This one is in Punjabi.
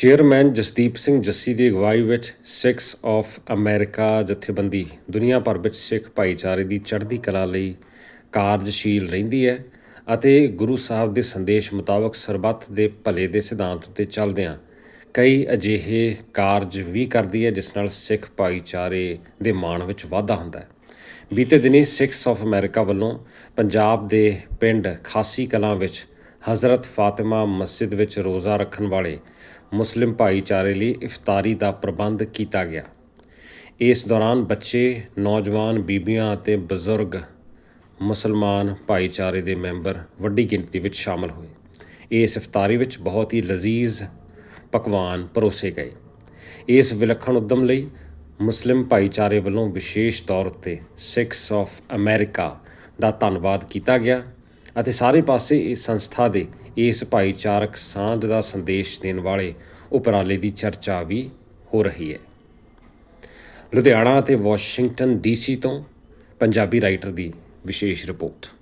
ਚੇਅਰਮੈਨ ਜਸਦੀਪ ਸਿੰਘ ਜੱਸੀ ਦੀ ਅਗਵਾਈ ਵਿੱਚ ਸਿੱਖਸ ਆਫ ਅਮਰੀਕਾ ਜਥੇਬੰਦੀ, ਦੁਨੀਆ ਭਰ ਵਿੱਚ ਸਿੱਖ ਭਾਈਚਾਰੇ ਦੀ ਚੜ੍ਹਦੀ ਕਲਾ ਲਈ ਕਾਰਜਸ਼ੀਲ ਰਹਿੰਦੀ ਹੈ ਅਤੇ ਗੁਰੂ ਸਾਹਿਬ ਦੇ ਸੰਦੇਸ਼ ਮੁਤਾਬਕ ਸਰਬੱਤ ਦੇ ਭਲੇ ਦੇ ਸਿਧਾਂਤ ਉੱਤੇ ਚੱਲਦਿਆਂ ਕਈ ਅਜਿਹੇ ਕਾਰਜ ਵੀ ਕਰਦੀ ਹੈ ਜਿਸ ਨਾਲ ਸਿੱਖ ਭਾਈਚਾਰੇ ਦੇ ਮਾਣ ਵਿੱਚ ਵਾਧਾ ਹੁੰਦਾ ਹੈ। ਬੀਤੇ ਦਿਨੀ ਸਿੱਖਸ ਆਫ ਅਮਰੀਕਾ ਵੱਲੋਂ ਪੰਜਾਬ ਦੇ ਪਿੰਡ ਖਾਸੀ ਕਲਾਂ ਵਿੱਚ ਹਜ਼ਰਤ ਫਾਤਿਮਾ ਮਸਜਿਦ ਵਿੱਚ ਰੋਜ਼ਾ ਰੱਖਣ ਵਾਲੇ ਮੁਸਲਿਮ ਭਾਈਚਾਰੇ ਲਈ ਇਫਤਾਰੀ ਦਾ ਪ੍ਰਬੰਧ ਕੀਤਾ ਗਿਆ। ਇਸ ਦੌਰਾਨ ਬੱਚੇ, ਨੌਜਵਾਨ ਬੀਬੀਆਂ ਅਤੇ ਬਜ਼ੁਰਗ ਮੁਸਲਮਾਨ ਭਾਈਚਾਰੇ ਦੇ ਮੈਂਬਰ ਵੱਡੀ ਗਿਣਤੀ ਵਿੱਚ ਸ਼ਾਮਲ ਹੋਏ। ਇਸ ਇਫਤਾਰੀ ਵਿੱਚ ਬਹੁਤ ਹੀ ਲਜ਼ੀਜ਼ ਪਕਵਾਨ ਪਰੋਸੇ ਗਏ। ਇਸ ਵਿਲੱਖਣ ਉਦਮ ਲਈ ਮੁਸਲਿਮ ਭਾਈਚਾਰੇ ਵੱਲੋਂ ਵਿਸ਼ੇਸ਼ ਤੌਰ ਉੱਤੇ ਸਿੱਖਸ ਆਫ ਅਮਰੀਕਾ ਦਾ ਧੰਨਵਾਦ ਕੀਤਾ ਗਿਆ। ਅਤੇ ਸਾਰੇ ਪਾਸੇ ਇਸ ਸੰਸਥਾ ਦੇ ਇਸ ਭਾਈਚਾਰਕ ਸਾਂਝ ਦਾ ਸੰਦੇਸ਼ ਦੇਣ ਵਾਲੇ ਉਪਰਾਲੇ ਦੀ ਚਰਚਾ ਵੀ ਹੋ ਰਹੀ ਹੈ। ਲੁਧਿਆਣਾ ਅਤੇ ਵਾਸ਼ਿੰਗਟਨ ਡੀਸੀ ਤੋਂ ਪੰਜਾਬੀ ਰਾਈਟਰ ਦੀ ਵਿਸ਼ੇਸ਼ ਰਿਪੋਰਟ।